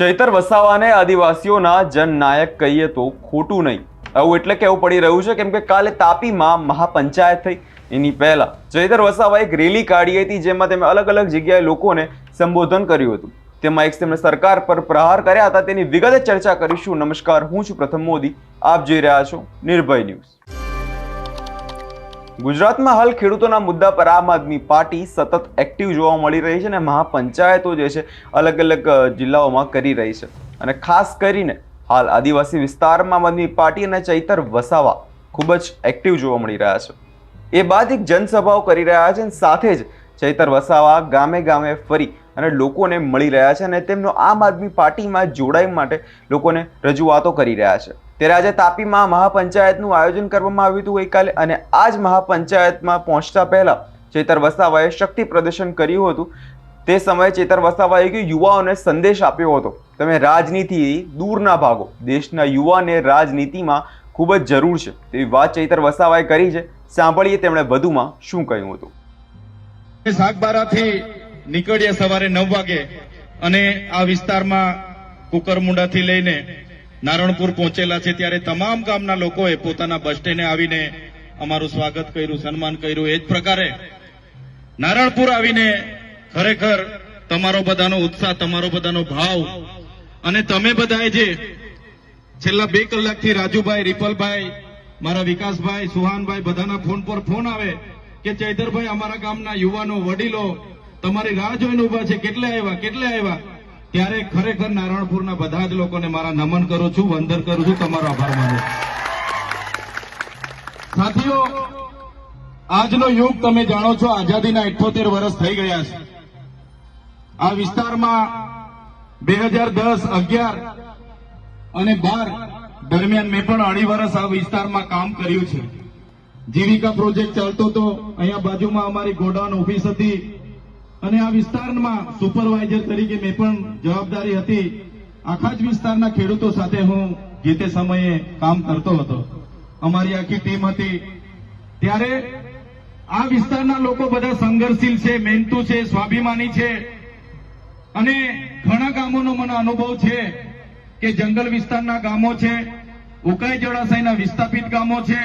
ચૈતર વસાવાને આદિવાસીઓના જનનાયક કહીએ તો ખોટું નહીં. આવું એટલે કહેવું પડી રહ્યું છે કેમ કે કાલે તાપીમાં મહાપંચાયત થઈ. એની પહેલા ચૈતર વસાવાએ એક રેલી કાઢી હતી જેમાં તેમણે અલગ અલગ જગ્યાએ લોકોને સંબોધન કર્યું હતું. તેમાં એક તેમણે સરકાર પર પ્રહાર કર્યા હતા, તેની વિગતે ચર્ચા કરીશું. નમસ્કાર, હું છું પ્રથમ મોદી. આપ જોઈ રહ્યા છો નિર્ભય ન્યૂઝ. ગુજરાતમાં હાલ ખેડૂતોના મુદ્દા પર આમ આદમી પાર્ટી સતત એક્ટિવ જોવા મળી રહી છે અને મહાપંચાયતો જે છે, અલગ અલગ જિલ્લાઓમાં કરી રહી છે. અને ખાસ કરીને હાલ આદિવાસી વિસ્તારમાં આમ આદમી પાર્ટી અને ચૈતર વસાવા ખૂબ જ એક્ટિવ જોવા મળી રહ્યા છે. એ બાદ એક જનસભાઓ કરી રહ્યા છે અને સાથે જ ચૈતર વસાવા ગામે ગામે ફરી અને લોકોને મળી રહ્યા છે અને તેમનો આમ આદમી પાર્ટીમાં જોડાઈ માટે લોકોને રજૂઆતો કરી રહ્યા છે. ત્યારે આજે તાપીમાં મહાપંચાયતનું આયોજન કરવામાં આવ્યું હતું ગઈકાલે અને આ જ મહાપંચાયતમાં પહોંચતા પહેલા ચેતર વસાવાએ શક્તિ પ્રદર્શન કર્યું હતું. તે સમયે ચેતર વસાવાએ યુવાઓને સંદેશ આપ્યો હતો. તમે રાજનીતિ દૂરના ભાગો. દેશના યુવાને રાજનીતિમાં ખૂબ જ જરૂર છે. તેવી વાત ચેતર વસાવાએ કરી છે. સાંભળીએ તેમણે વધુમાં શું કહ્યું હતું. શાકબારાથી નીકળીએ સવારે નવ વાગે અને આ વિસ્તારમાં કુકરમુંડાથી લઈને નારણપુર પહોંચેલા છે ત્યારે તમામ ગામના લોકોએ પોતાના બસ સ્ટેન્ડે આવીને અમારું સ્વાગત કર્યું, સન્માન કર્યું. એ જ પ્રકારે નારણપુર આવીને ખરેખર તમારો બધાનો ઉત્સાહ, તમારો બધાનો ભાવ અને તમે બધાએ જે છેલ્લા બે કલાકથી રાજુભાઈ, રિપલભાઈ, મારા વિકાસભાઈ, સુહાનભાઈ બધાના ફોન પર ફોન આવે કે ચૈતરભાઈ, અમારા ગામના યુવાનો, વડીલો, તમારી રાહ જોઈને ઊભા છે. કેટલે આવ્યા? કેટલે આવ્યા? ત્યારે ખરેખર નારાયણપુરના બધા જ લોકોને મારા નમન કરું છું, વંદન કરું છું, તમારો આભાર માનું. સાથીઓ, આજનો યુગ તમે જાણો છો, આઝાદીના ઇઠોતેર વર્ષ થઈ ગયા છે. આ વિસ્તારમાં બે હજાર દસ અગિયાર અને બાર દરમિયાન મેં પણ અઢી વર્ષ આ વિસ્તારમાં કામ કર્યું છે. જીવિકા પ્રોજેક્ટ ચાલતો હતો અહીંયા બાજુમાં અમારી ગોડાઉન ઓફિસ હતી. અને આ વિસ્તારમાં સુપરવાઇઝર તરીકે મેં પણ જવાબદારી હતી. આખા જ વિસ્તારના ખેડૂતો સાથે હું જે તે સમયે કામ કરતો હતો. અમારી આખી ટીમ હતી. ત્યારે આ વિસ્તારના લોકો બધા સંઘર્ષશીલ છે, મહેનતુ છે, સ્વાભિમાની છે. અને ઘણા ગામોનો મને અનુભવ છે કે જંગલ વિસ્તારના ગામો છે, ઉકાઈ જળાશયના વિસ્થાપિત ગામો છે.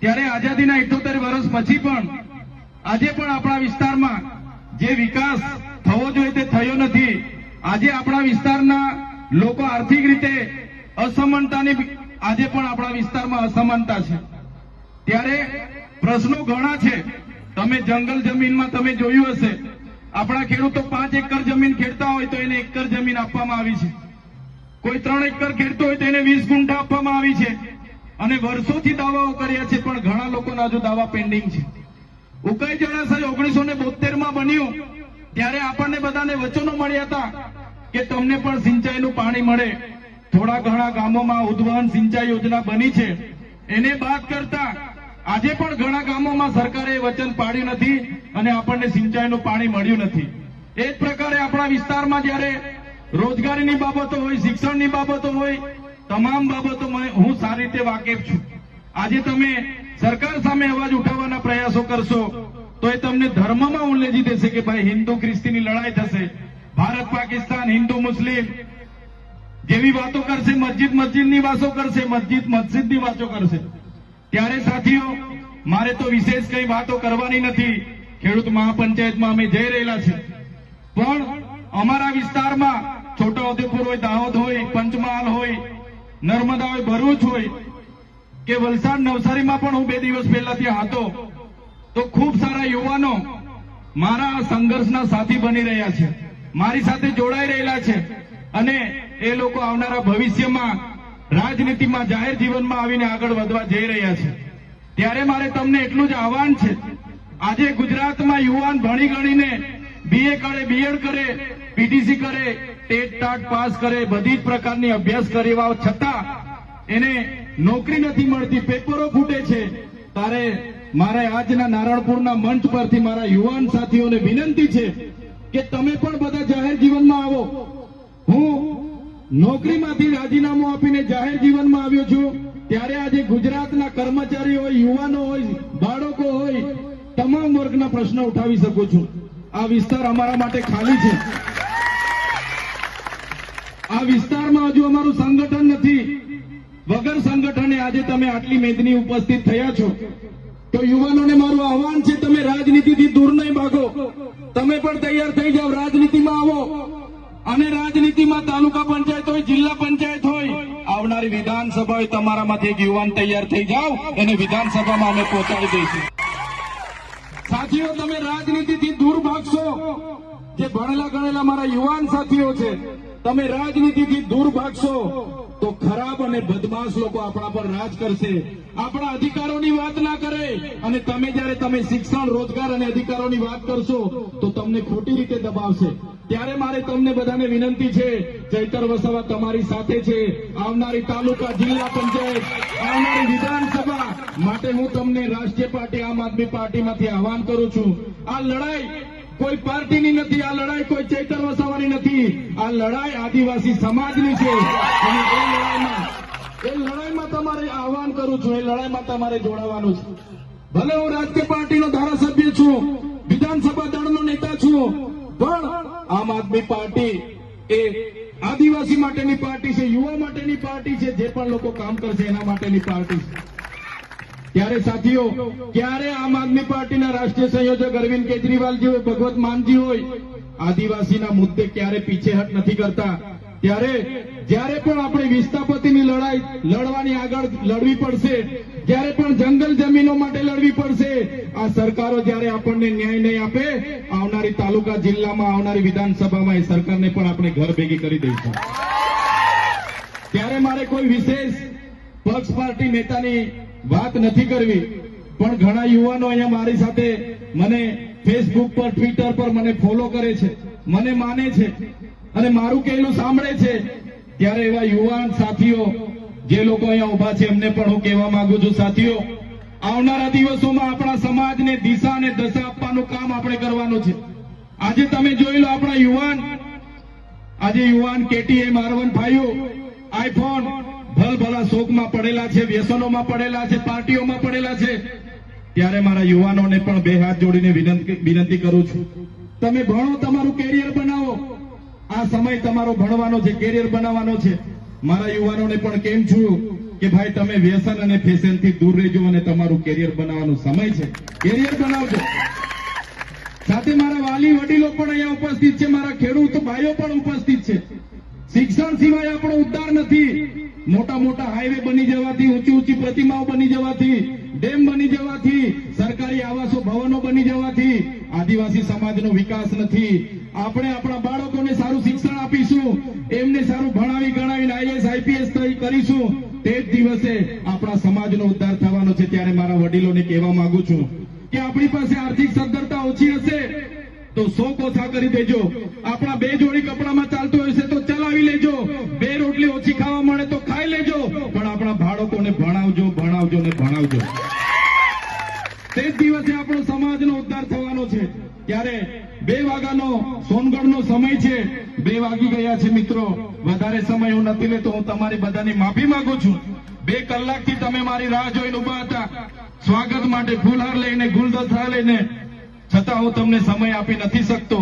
ત્યારે આઝાદીના ઇઠોતેર વર્ષ પછી પણ, આજે પણ આપણા વિસ્તારમાં જે વિકાસ થવો જોઈએ તે થયો નથી. આજે આપણા વિસ્તારના લોકો આર્થિક રીતે અસમાનતાની આજે પણ આપણા વિસ્તારમાં અસમાનતા છે. ત્યારે પ્રશ્નો ઘણા છે. તમે જંગલ જમીનમાં તમે જોયું હશે. આપણા ખેડૂતો પાંચ એકર જમીન ખેડતા હોય તો એને એકર જમીન આપવામાં આવી છે. કોઈ ત્રણ એકર ખેડતો હોય તો એને વીસ ગુંઠા આપવામાં આવી છે. અને વર્ષોથી દાવાઓ કર્યા છે, પણ ઘણા લોકોના હજુ દાવા પેન્ડિંગ છે. ઉકાઈ જળાશય ઓગણીસો ને બોતેર બન્યું, ત્યારે આપણને બધાને વચનો મળ્યા હતા કે તમને પણ સિંચાઈનું પાણી મળે. થોડા ઘણા ગામોમાં ઉદ્વહન સિંચાઈ યોજના બની છે. એને બાદ કરતા આજે પણ ઘણા ગામોમાં સરકારે વચન પાડ્યું નથી અને આપણને સિંચાઈનું પાણી મળ્યું નથી. એ જ પ્રકારે આપણા વિસ્તારમાં જ્યારે રોજગારીની બાબતો હોય, શિક્ષણની બાબતો હોય, તમામ બાબતો હું સારી રીતે વાકેફ છું. આજે તમે સરકાર સામે અવાજ ઉઠાવવાના પ્રયાસો કરશો તો એ તમને ધર્મમાં ઉલ્લેખી દેશે કે ભાઈ હિન્દુ ખ્રિસ્તીની લડાઈ થશે. ભારત, પાકિસ્તાન, હિન્દુ, મુસ્લિમ જેવી વાતો કરશે, મસ્જિદ, મસ્જિદની વાતો કરશે, મસ્જિદ, મસ્જિદની વાતો કરશે. ત્યારે સાથીઓ, મારે તો વિશેષ કઈ વાતો કરવાની નથી. ખેડૂત મહાપંચાયતમાં અમે જઈ રહેલા છે પણ અમારા વિસ્તારમાં છોટાઉદેપુર હોય, દાહોદ હોય, પંચમહાલ હોય, નર્મદા હોય, ભરૂચ હોય, કે વલસાડ નવસારીમાં પણ હું બે દિવસ પહેલા ત્યાં હતો. તો ખૂબ સારા યુવાનો મારા સંઘર્ષના સાથી બની રહ્યા છે. મારી સાથે જોડાઈ રહેલા છે અને એ લોકો આવનારા ભવિષ્યમાં રાજનીતિમાં, જાહેર જીવનમાં આવીને આગળ વધવા જઈ રહ્યા છે. ત્યારે મારે તમને એટલું જ આહવાન છે. આજે ગુજરાતમાં યુવાન ભણી ગણીને બીએ કરે બીએડ કરે પીટીસી કરે, ટેટ ટાટ પાસ કરે, બધી જ પ્રકારની અભ્યાસ કરી છતાં એને નોકરી નથી મળતી, પેપરો ફૂટે છે. તારે મારે આજના નારણપુરના મંચ પરથી મારા યુવાન સાથીઓને વિનંતી છે કે તમે પણ બધા જાહેર જીવનમાં આવો. હું નોકરીમાંથી રાજીનામું આપીને જાહેર જીવનમાં આવ્યો છું. ત્યારે આજે ગુજરાતના કર્મચારી હોય, યુવાનો હોય, બાળકો હોય, તમામ વર્ગના પ્રશ્નો ઉઠાવી શકું છું. આ વિસ્તાર અમારા માટે ખાલી છે. આ વિસ્તારમાં હજુ અમારું સંગઠન નથી. વગર સંગઠને આજે તમે આટલી મેદની ઉપસ્થિત થયા છો. તો યુવાનોને મારું આહવાન છે, તમે રાજનીતિથી દૂર નહીં ભાગો. તમે પણ તૈયાર થઈ જાઓ, રાજનીતિમાં આવો. અને રાજનીતિમાં તાલુકા પંચાયત હોય, જિલ્લા પંચાયત હોય, આવનારી વિધાનસભા હોય, તમારામાંથી એક યુવાન તૈયાર થઈ જાઓ, એને વિધાનસભામાં અમે પહોંચાડી દઈશું. સાથીઓ, તમે રાજનીતિથી દૂર ભાગશો. જે ભણેલા ગણેલા મારા યુવાન સાથીઓ છે, તમે રાજનીતિથી દૂર ભાગશો તો ખરાબ અને બદમાશ લોકો આપણા પર રાજ કરશે. આપણા અધિકારોની વાત ના કરે અને તમે જ્યારે તમે શિક્ષણ, રોજગાર અને અધિકારોની વાત કરશો તો તમને ખોટી રીતે દબાવશે. ત્યારે મારે તમને બધાને વિનંતી છે, ચૈતર વસાવા તમારી સાથે છે, આવનારી તાલુકા જિલ્લા પંચાયત, આવનારી વિધાનસભા માટે હું તમને રાષ્ટ્રીય પાર્ટી, આમ આદમી પાર્ટીમાંથી આહવાન કરું છું. આ લડાઈ કોઈ પાર્ટીની નથી, આ લડાઈ કોઈ ચૈતર વસાવાની નથી. આ લડાઈ આદિવાસી સમાજની છે. અને એ લડાઈમાં એ લડાઈમાં તમારે આહવાન કરું છું, એ લડાઈમાં તમારે જોડાવાનું છે. ભલે હું રાજકીય પાર્ટીનો ધારાસભ્ય છું, વિધાનસભા દળનો નેતા છું, પણ આમ આદમી પાર્ટી એ આદિવાસી માટેની પાર્ટી છે, યુવા માટેની પાર્ટી છે, જે પણ લોકો કામ કરશે એના માટેની પાર્ટી છે. ત્યારે સાથીઓ, ક્યારે આમ આદમી પાર્ટીના રાષ્ટ્રીય સંયોજક અરવિંદ કેજરીવાલજી હોય ભગવત માનજી હોય, આદિવાસીના મુદ્દે ક્યારે પીછેહટ નથી કરતા? ત્યારે જ્યારે પણ આપણે વિસ્થાપતિની લડાઈ, લડવાની આગળ લડવી પડશે, જ્યારે પણ જંગલ જમીનો માટે લડવી પડશે, આ સરકારો જ્યારે આપણને ન્યાય નહીં આપે, આવનારી તાલુકા જિલ્લામાં, આવનારી વિધાનસભામાં એ સરકારને પણ આપણે ઘર ભેગી કરી દઈશું. ત્યારે મારે કોઈ વિશેષ પક્ષ પાર્ટી નેતાની વાત નથી કરવી, પણ ઘણા યુવાનો અહીંયા મારી સાથે મને ફેસબુક પર ટ્વિટર પર મને ફોલો કરે છે, મને માને છે, અને મારું કહેલું સાંભળે છે, ત્યારે એવા યુવાન સાથીઓ, જે લોકો અહીંયા ઊભા છે, એમને પણ હું કહેવા માંગુ છું, સાથીઓ, આવનારા દિવસોમાં આપણા સમાજને દિશા અને દશા આપવાનું કામ આપણે કરવાનું છે. આજે તમે જોઈ લો આપણા યુવાન, આજે યુવાન KTM, R one five iPhone ભલભલા શોકમાં પડેલા છે, વ્યસનોમાં પડેલા છે, પાર્ટીઓમાં પડેલા છે. ત્યારે મારા યુવાનોને પણ બે હાથ જોડીને વિનંતી કરું છું. તમે ભણો તમારું કેરિયર બનાવો. આ સમય તમારો ભણવાનો છે, કેરિયર બનાવવાનો છે. મારા યુવાનોને પણ કેમ છું કે ભાઈ, તમે વ્યસન અને ફેશનથી દૂર રહેજો અને તમારું કેરિયર બનાવવાનો સમય છે. કેરિયર બનાવજો. સાથે મારા વાલી વડીલો પણ અહીંયા ઉપસ્થિત છે, મારા ખેડૂત ભાઈઓ પણ ઉપસ્થિત છે. શિક્ષણ સિવાય આપણો ઉદ્ધાર નથી. મોટા મોટા હાઈવે બની જવાથી, ઊંચી ઊંચી પ્રતિમાઓ બની જવાથી, ડેમ બની જવાથી, સરકારી આવાસો, ભવનો બની જવાથી આદિવાસી સમાજનો વિકાસ નથી. આપણે આપણા બાળકોને સારું શિક્ષણ આપીશું, એમને સારું ભણાવી ગણાવીને આઈએસ આઈપીએસ કરીશું. તે જ દિવસે આપણા સમાજનો ઉદ્ધાર થવાનો છે ત્યારે મારા વડીલોને કહેવા માંગુ છું કે આપણી પાસે આર્થિક સદ્ધરતા ઓછી હશે, તો શોખ ઓછા કરી દેજો. આપણા બે જોડી કપડામાં ચાલતું હશે ચલાવી લેજો. બે રોટલી ઓછી ખાવા મળે તો ખાઈ લેજો. પણ આપણા બાળકોને ભણાવજો ભણાવજો ને ભણાવજો. તે જ દિવસે આપણો સમાજનો ઉદ્ધાર થવાનો છે. ત્યારે બે વાગ્યાનો સોનગઢનો સમય છે. બે વાગી ગયા છે મિત્રો. વધારે સમય હું નથી લેતો. હું તમારી બધાની માફી માંગુ છું. બે કલાકથી તમે મારી રાહ જોઈને ઊભા હતા. સ્વાગત માટે ફૂલહાર લઈને, ગુલદસ્તા લઈને. છતાં હું તમને સમય આપી નથી શકતો.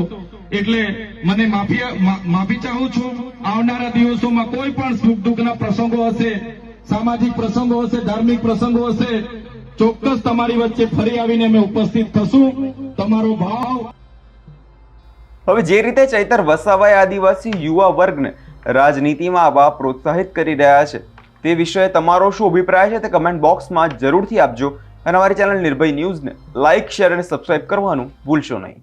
એટલે મને માફી માફી ચાહું છું. આવનારા દિવસોમાં કોઈ પણ સુખ દુઃખના પ્રસંગો હશે, સામાજિક પ્રસંગો હશે, ધાર્મિક પ્રસંગો હશે, ચોક્કસ તમારી વચ્ચે ફરી આવીને અમે ઉપસ્થિત થશું. તમારો ભાવ હવે જે રીતે ચૈતર વસાવાએ આદિવાસી યુવા વર્ગને રાજનીતિમાં આવા પ્રોત્સાહિત કરી રહ્યા છે, તે વિષયે તમારો શું અભિપ્રાય છે તે કમેન્ટ બોક્સમાં જરૂરથી આપજો. અને અમારી ચેનલ નિર્ભય ન્યૂઝને લાઇક, શેર અને સબસ્ક્રાઇબ કરવાનું ભૂલશો નહીં.